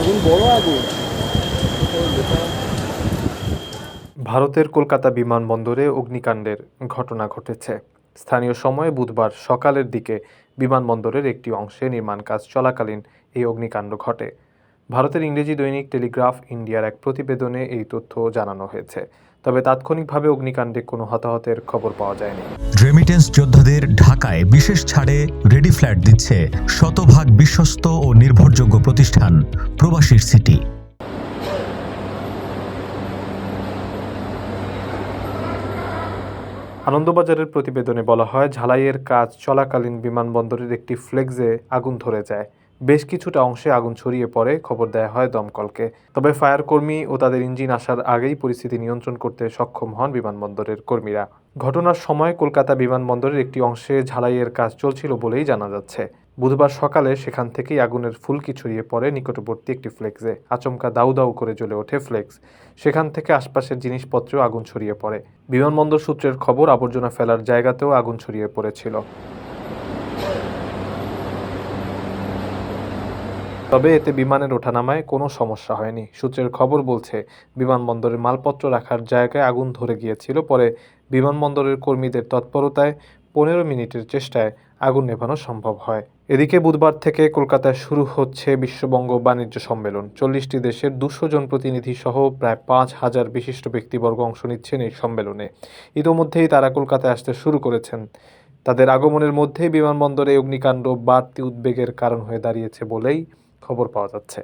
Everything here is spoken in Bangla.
আগুন বড় আগুন ভারতের কলকাতা বিমানবন্দরে অগ্নিকাণ্ডের ঘটনা ঘটেছে। স্থানীয় সময়ে বুধবার সকালের দিকে বিমানবন্দরের একটি অংশে নির্মাণ কাজ চলাকালীন এই অগ্নিকাণ্ড ঘটে। ভারতের ইংরেজি দৈনিক টেলিগ্রাফ ইন্ডিয়ার এক প্রতিবেদনে এই তথ্য জানানো হয়েছে। তবে তাৎক্ষণিকভাবে অগ্নিকাণ্ডে কোনো হতাহতের খবর পাওয়া যায়নি। রেমিটেন্স যোদ্ধাদের ঢাকায় বিশেষ ছাড়ে রেডি ফ্ল্যাট দিচ্ছে শতভাগ বিশ্বস্ত ও নির্ভরযোগ্য প্রতিষ্ঠান প্রবাসীর সিটি। আনন্দবাজারের প্রতিবেদনে বলা হয়, ঝালাইয়ের কাজ চলাকালীন বিমানবন্দরের একটি ফ্লেক্সে আগুন ধরে যায়। বেশ কিছুটা অংশে আগুন ছড়িয়ে পড়ে, খবর দেয়া হয় দমকলকে। তবে ফায়ার কর্মী ও তাদের ইঞ্জিন আসার আগেই পরিস্থিতি নিয়ন্ত্রণ করতে সক্ষম হন বিমানবন্দরের কর্মীরা। ঘটনার সময় কলকাতা বিমানবন্দরের একটি অংশে ঝালাইয়ের কাজ চলছিল বলেই জানা যাচ্ছে। বুধবার সকালে সেখান থেকেই আগুনের ফুলকি ছড়িয়ে পড়ে নিকটবর্তী একটি ফ্লেক্সে। আচমকা দাউ দাউ করে জ্বলে ওঠে ফ্লেক্স। সেখান থেকে আশপাশের জিনিসপত্রেও আগুন ছড়িয়ে পড়ে। বিমানবন্দর সূত্রের খবর, আবর্জনা ফেলার জায়গাতেও আগুন ছড়িয়ে পড়েছিল। তবে এতে বিমানের ওঠানামায় কোনো সমস্যা হয়নি। সূত্রের খবর বলছে বিমানবন্দরে মালপত্র রাখার জায়গায় আগুন ধরে গিয়েছিল, পরে বিমানবন্দরের কর্মীদের তৎপরতায় পনেরো মিনিটের চেষ্টায় আগুন নেভানো সম্ভব হয়। এদিকে বুধবার থেকে কলকাতায় শুরু হচ্ছে বিশ্ববঙ্গ বাণিজ্য সম্মেলন। চল্লিশটি দেশের দুশো জন প্রতিনিধি সহ প্রায় পাঁচ হাজার বিশিষ্ট ব্যক্তিবর্গ অংশ নিচ্ছেন এই সম্মেলনে। ইতোমধ্যেই তারা কলকাতায় আসতে শুরু করেছেন। তাদের আগমনের মধ্যেই বিমানবন্দরে অগ্নিকাণ্ড বাড়তি উদ্বেগের কারণ হয়ে দাঁড়িয়েছে বলেই খবর পাওয়া যাচ্ছে।